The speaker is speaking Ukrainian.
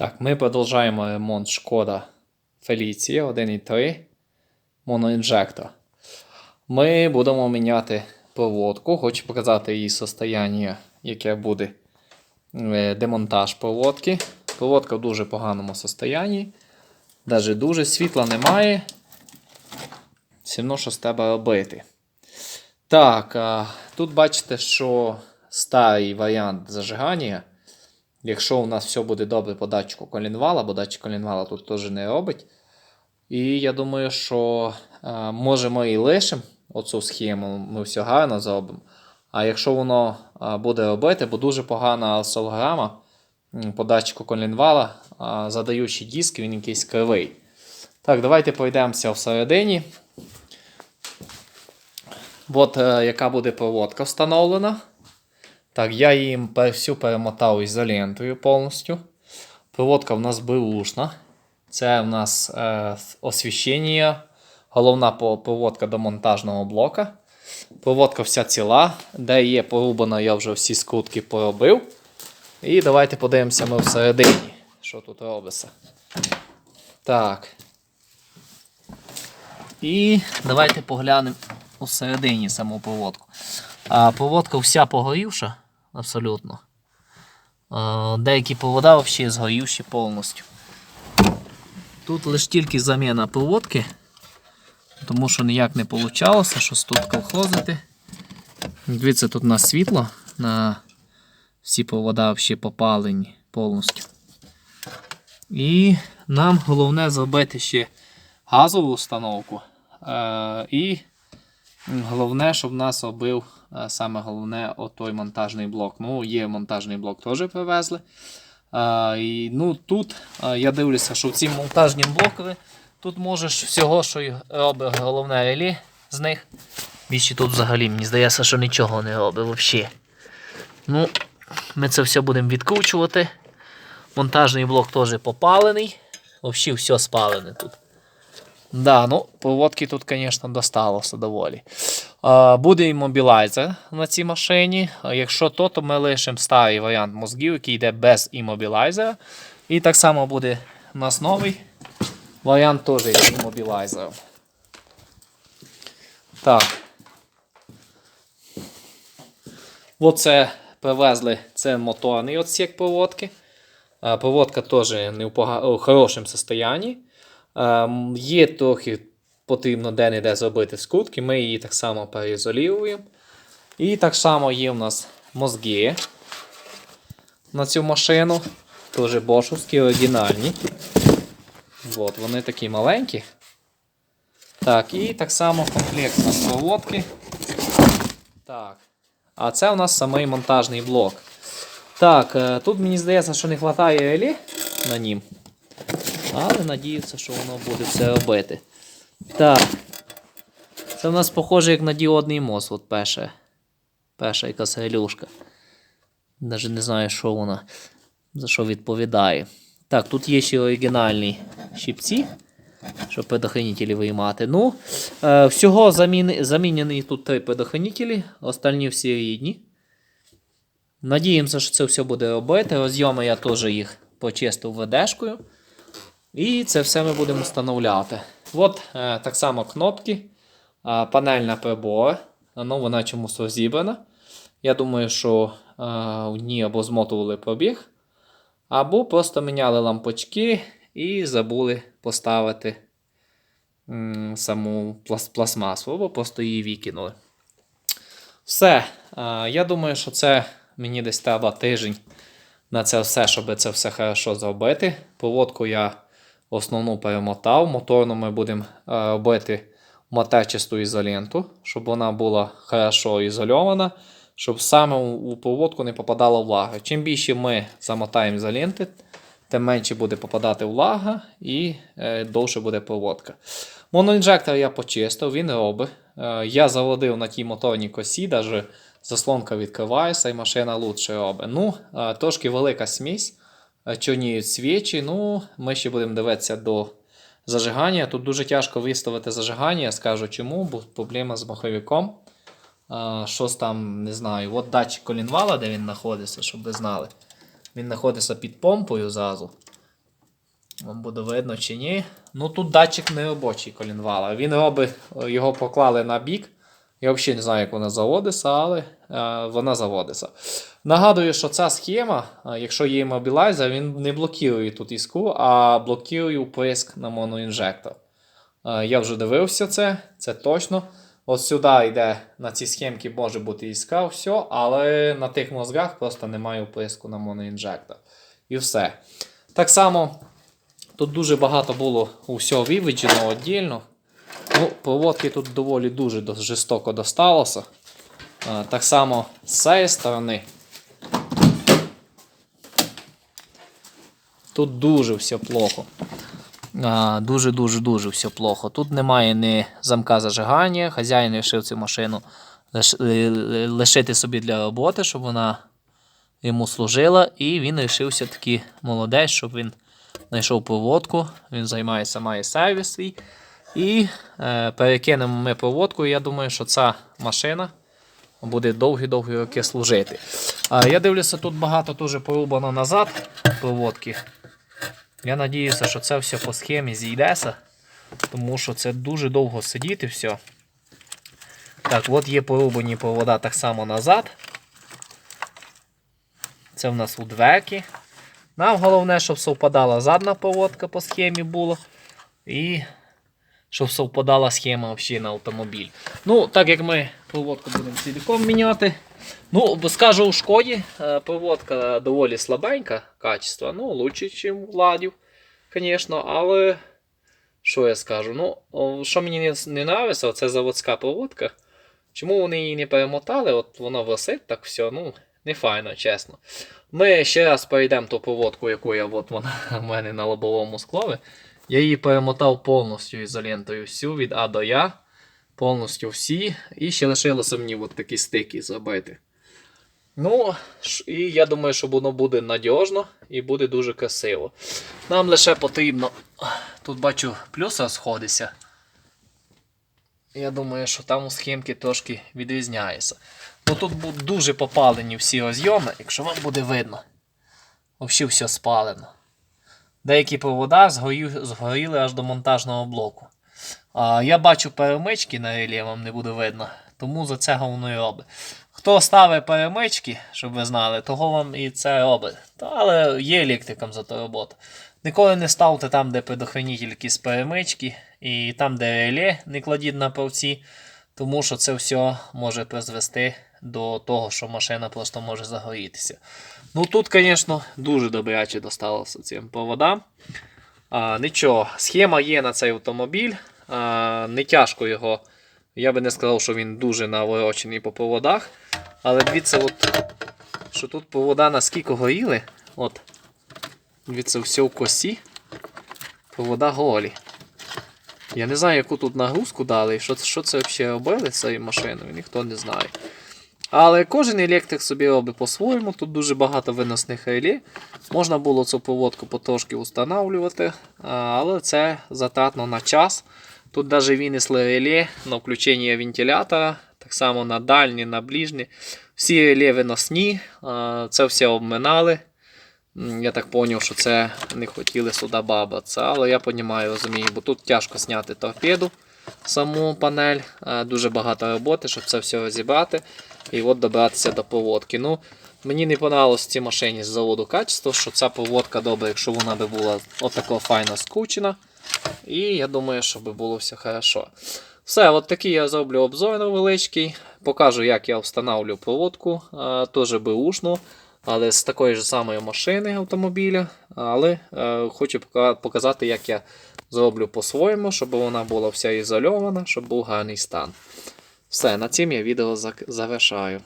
Так, ми продовжуємо ремонт Шкода Феліція 1.3 моноінжектор. Ми будемо міняти проводку. Хочу показати її состояння, яке буде е, демонтаж проводки. Проводка в дуже поганому состоянні. Навіть дуже світла немає. Все одно щось треба робити. Так, тут бачите, що старий варіант зажигання. Якщо у нас все буде добре по датчику колінвала, бо датчик колінвала тут теж не робить. І я думаю, що е, може ми і лишимо оцю схему, ми все гарно зробимо. А якщо воно е, буде робити, бо дуже погана осцилограма по датчику колінвала, е, задаючи диск, він якийсь кривий. Так, давайте пройдемося всередині. От яка буде проводка встановлена. Так, я її всю перемотав ізолентою повністю. Проводка в нас беушна. Це в нас е, освіщення. Головна проводка до монтажного блока. Проводка вся ціла. Де є порубана, я вже всі скрутки поробив. І давайте подивимося ми всередині, що тут робиться. Так. І давайте поглянемо усередині саму проводку. А проводка вся погорівша, абсолютно. Деякі провода взагалі згорівші повністю. Тут лише тільки заміна проводки, тому що ніяк не вийшло, щось тут колхозити. Дивіться, тут у нас світло, на всі провода взагалі попалені повністю. І нам головне зробити ще газову установку. Е, і Головне, щоб нас робив е, саме головне отой монтажний блок. Ну, є монтажний блок теж привезли. А, і, ну, Тут а, я дивлюся, що в цій монтажній блокові тут можеш всього, що робить головне релі з них. Більше тут взагалі мені здається, що нічого не робить взагалі. Ну, ми це все будемо відкручувати. Монтажний блок теж попалений. Взагалі все спалене тут. Да, ну, проводки тут, звісно, досталося доволі. Буде іммобілайзер на цій машині. Якщо то, то ми лишимо старий варіант мозгів, який йде без іммобілайзера. І так само буде у нас новий варіант теж з іммобілайзером. Так. Оце привезли це моторний отсік проводки. Проводка теж не в хорошому стані. Ем, Є трохи потрібно де-не-де зробити скрутки, ми її так само переізолюємо. І так само є у нас мозги на цю машину. Теж бошовські, оригінальні. От, вони такі маленькі. Так, і так само комплект у нас проводки. Так. А це у нас самий монтажний блок. Так, е, тут мені здається, що не вистачає релі на нім. Але надіюся, що воно буде все робити. Так. Це в нас похоже як на діодний мост. От перша. Перша якась релюшка. Навіть не знаю, що вона. За що відповідає. Так, тут є ще оригінальні щипці, щоб предохранителі виймати. Ну, е, всього заміни, замінені тут три предохранителі, остальні всі рідні. Надіємося, що це все буде робити. Розйоми я теж їх почистив ведешкою. І це все ми будемо встановляти. От е, так само кнопки, е, панельна прибор. Ну, вона чомусь розібрана. Я думаю, що е, в ній або змотували пробіг, або просто міняли лампочки і забули поставити саму плас, пластмасу, або просто її викинули. Все. Я думаю, що це мені десь треба тиждень на це все, щоб це все хорошо зробити. Проводку я основну перемотав. Моторну ми будемо е, робити матерчасту ізоленту, щоб вона була хорошо ізольована, щоб саме у проводку не попадала влага. Чим більше ми замотаємо ізоленти, тим менше буде попадати влага і е, довше буде проводка. Моноінжектор я почистив, він робить. Е, я заводив на тій моторній косі, навіть заслонка відкривається і машина лучше робить. Ну, трошки велика смісь, чорніють свічі. Ну, ми ще будемо дивитися до зажигання. Тут дуже тяжко виставити зажигання, я скажу чому, бо проблема з маховиком. Е, Щось там, не знаю, от датчик колінвала, де він знаходиться, щоб ви знали. Він знаходиться під помпою зразу. Вам буде видно чи ні. Ну тут датчик не робочий колінвала. Він робить, його поклали на бік. Я взагалі не знаю, як вона заводиться, але е, вона заводиться. Нагадую, що ця схема, е, якщо є іммобілайзер, він не блокує тут іскру, а блокує вприск на моноінжектор. Е, я вже дивився це, це точно. Ось сюди йде на цій схемці може бути іскра, все, але на тих мозгах просто немає вприску на моноінжектор. І все. Так само тут дуже багато було усього виведено віддільно. Ну, проводки тут доволі дуже жорстоко досталося. Так само з цієї сторони. Тут дуже все плохо. Дуже, дуже, дуже все плохо. Тут немає ні замка зажигання. Хазяїн вирішив цю машину ли- лишити собі для роботи, щоб вона йому служила. І він вирішився таки молодець, щоб він знайшов проводку. Він займається, має сервіс свій. І е, перекинемо ми проводку. Я думаю, що ця машина буде довгі-довгі роки служити. А я дивлюся, тут багато дуже порубано назад проводки. Я надіюся, що це все по схемі зійдеться, тому що це дуже довго сидіти все. Так, от є порубані провода так само назад. Це в нас у дверки. Нам головне, щоб совпадала задна проводка по схемі була. І щоб совпадала схема взагалі на автомобіль. Ну, так як ми проводку будемо цілком міняти. Ну, скажу у шкоді, е, проводка доволі слабенька качество. Ну, лучше, ніж у ладів, звісно, але що я скажу? Ну, що мені не, нравиться, це заводська проводка. Чому вони її не перемотали? От воно висить так все, ну, не файно, чесно. Ми ще раз перейдемо ту проводку, яку я от вона в мене на лобовому склові. Я її перемотав повністю ізолентою всю від А до Я. Повністю всі. І ще лишилося мені от такі стики зробити. Ну, і я думаю, що воно буде надіжно і буде дуже красиво. Нам лише потрібно. Тут бачу плюса сходиться. Я думаю, що там у схемки трошки відрізняється. Ну тут будуть дуже попалені всі розйоми, якщо вам буде видно. Взагалі все спалено. Деякі провода згоріли аж до монтажного блоку. А, я бачу перемички на релі, вам не буде видно, тому за це воно і робить. Хто ставить перемички, щоб ви знали, того вам і це робить. Та, але є електрикам за то робота. Ніколи не ставте там, де предохранитель якісь перемички, і там, де реле, не кладіть на правці, тому що це все може призвести до того, що машина просто може загорітися. Ну тут, звісно, дуже добряче досталося цим проводам. А, нічого, схема є на цей автомобіль. А, не тяжко його. Я би не сказав, що він дуже наворочений по проводах. Але дивіться, от, що тут провода наскільки горіли. От, дивіться, все в косі. Провода голі. Я не знаю, яку тут нагрузку дали, і що, що це взагалі робили з цією машиною, ніхто не знає. Але кожен електрик собі робить по-своєму. Тут дуже багато виносних реле. Можна було цю проводку потрошки встановлювати, але це затратно на час. Тут навіть винесли реле на включення вентилятора, так само на дальні, на ближні. Всі реле виносні, це все обминали. Я так зрозумів, що це не хотіли сюди бабатися, але я розумію, розумію, бо тут тяжко зняти торпеду, саму панель, е, дуже багато роботи, щоб це все розібрати і от добратися до проводки. Ну, мені не понравилось в цій машині з заводу качество, що ця проводка добра, якщо вона би була отако файно скручена. І я думаю, що би було все хорошо. Все, от такий я зроблю обзор невеличкий. Покажу, як я встановлю проводку, е, теж беушну, але з такої ж самої машини автомобіля. Але е, хочу показати, як я зроблю по-своєму, щоб вона була вся ізольована, щоб був гарний стан. Все, на цим я відео завершаю.